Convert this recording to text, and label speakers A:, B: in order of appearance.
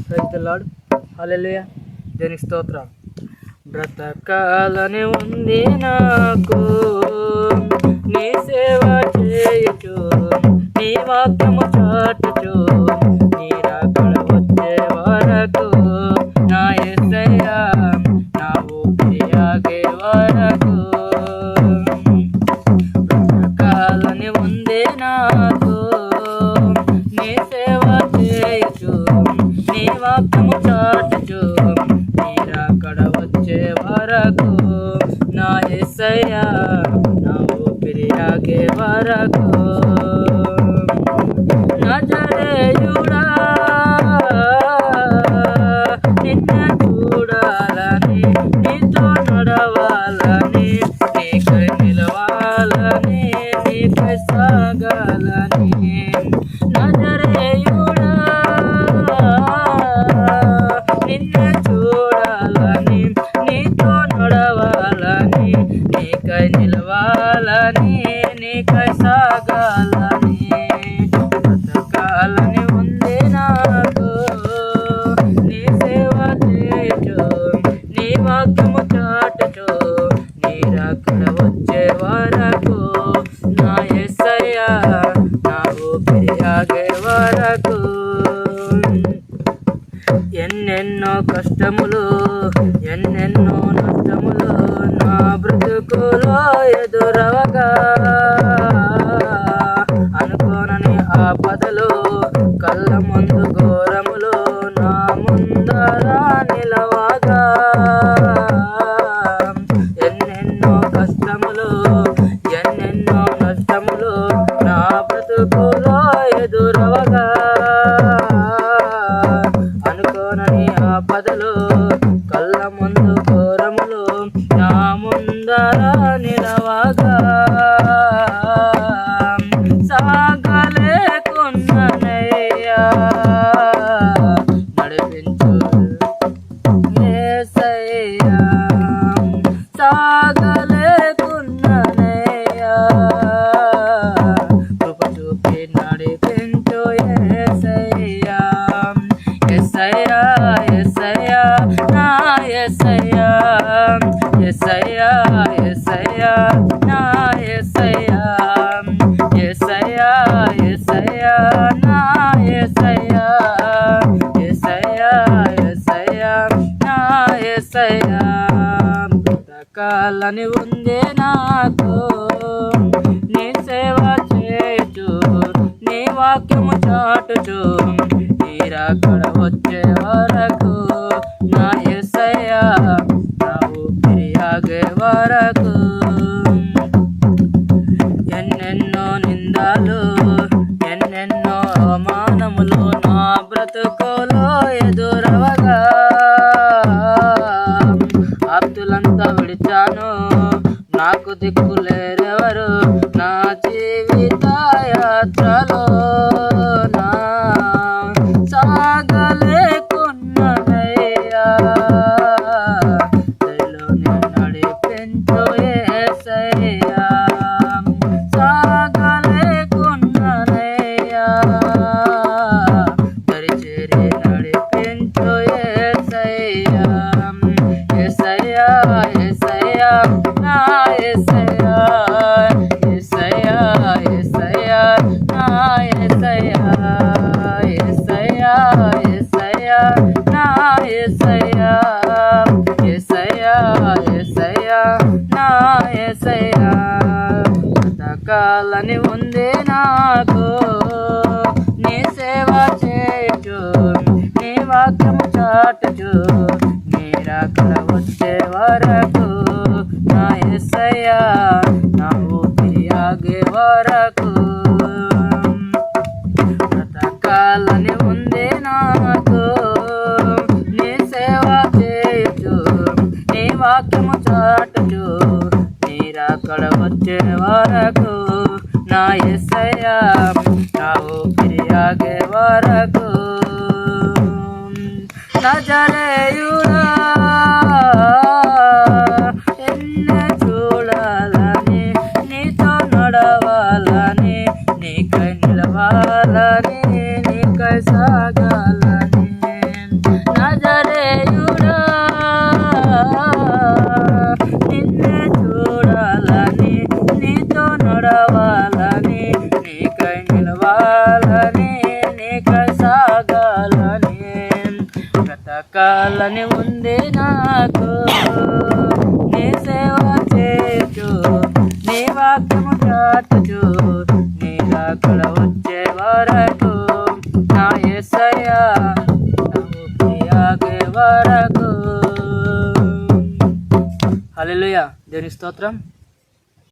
A: ప్రైజ్లాడు hallelujah దేని స్తోత్ర. బ్రతకాలని ఉంది నాకు. నీ సేవ చేయచు నీ వాక్యం వాక్యము చాటుచు నీ రాకడ వచ్చే వరకు నా ఎస్సయ్యా నా ఊపిరి ఆగే వరకు నజరేయుడా బ్రతుకులో ఎదురవగా. అనుకోనని ఆపదలు కళ్ళ ముందు ఘోరములో నా ముందర నిలవగా. బ్రతకాలని ఉంది నాకు. నీ సేవ చేయచు నీ వాక్యము చాటుచు నీ రాకడ వచ్చే నాకు దిక్కులే చాలని ఉంది నాకు. నీ సేవ చేయుచు నీ వాక్యము చాటుచు నీ రాకడ వచ్చే వరకు నా ఎస్సయ్యా నా ఊపిరి ఆగే వరకు. బ్రతకాలని ఉంది నాకు. నీ సేవ చేయుచు నీ వాక్యము చాటుచు నీ రాకడ వచ్చే వరకు. ना ये सया आओ फिर आगे वरको नजरे यूरा ఎన్నే చూడాలని నీతో నడవాలని నీకై నిలవాలని నీకై సాగాలని నజరే యూరా నిన్నే చూడాలని నీతో నడవాలి చాలని ఉంది నాకు. నీ సేవ చేయొచ్చు నీ వాక్యము చాటుచు నీ రాకడ వచ్చే వరకు. నా ఎస్సయ్యా నా వరకు. హలో దేవుని స్తోత్రం.